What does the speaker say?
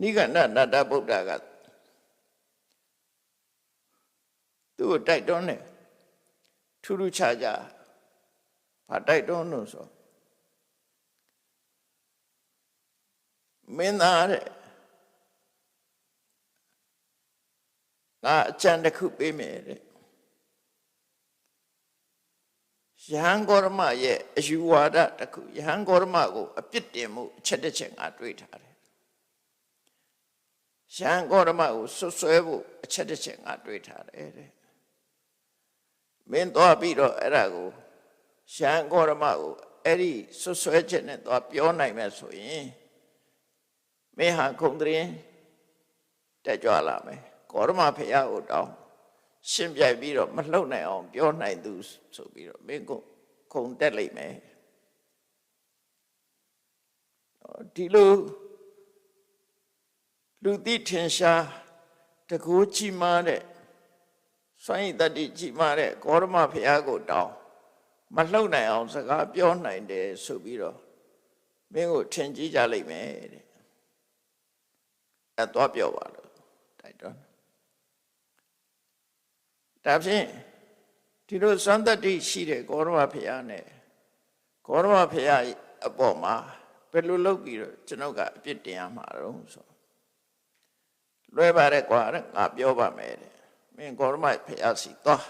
နိဂန္ဓနတ္တဗုဒ္ဓကသူ့ကိုတိုက်တွန်းတယ်ထူးထူးခြားခြားဘာတိုက်တွန်းလို့ဆိုမင်းသားတဲ့ငါအကြံတစ်ခုပေးမယ်တဲ့ယဟန်ဂေါရမရဲ့အယူဝါဒတစ်ခုယဟန်ဂေါရမကိုအပြစ်တင်မှုအချက်တစ်ချက်ငါတွေ့ထားတယ် ယဟန်ဂေါရမကိုဆွဆွဲဖို့အချက်တစ်ချက်ငါတွေ့ထားတယ်တဲ့မင်းသွားပြီးတော့အဲ့ဒါကိုယဟန်ဂေါရမကိုအဲ့ဒီဆွဆွဲချက်နဲ့သွားပြောနိုင်မယ်ဆိုရင်မင်းဟာခုံတရင်တက်ကြွလာမယ်ဂေါရမဖရာကိုတောင်းရှင်းပြပြီးတော့မလှုပ်နိုင်အောင်ပြောနိုင်သူဆိုပြီးတော့မင်းကခုံတက်လိမ့်မယ်ဒီလို လူသိထင်ရှားတကူကြီးမားတဲ့စွန့်ရည်တတ္တိကြီးမားတဲ့ဂေါရမဖရာကိုတောင်းမလှုပ်နိုင်အောင်စကားပြောနိုင်တယ်ဆိုပြီးတော့မင်းကိုထင်ကြီးကြလိမ့်မယ်တဲ့အဲတော့ပြောပါလို့တိုက်တော့ဒါဖြင့်ဒီလိုစွမ်းတတ္တိရှိတဲ့ဂေါရမဖရာနဲ့ဂေါရမဖရာအပေါ်မှာဘယ်လိုလုပ်ပြီးတော့ကျွန်ုပ်ကအပြစ်တင်ရမှာတော့ဆို လွဲပါတယ်ကွာတဲ့ငါပြောပါမယ်တဲ့မင်းဂေါရမဖရာစီသွား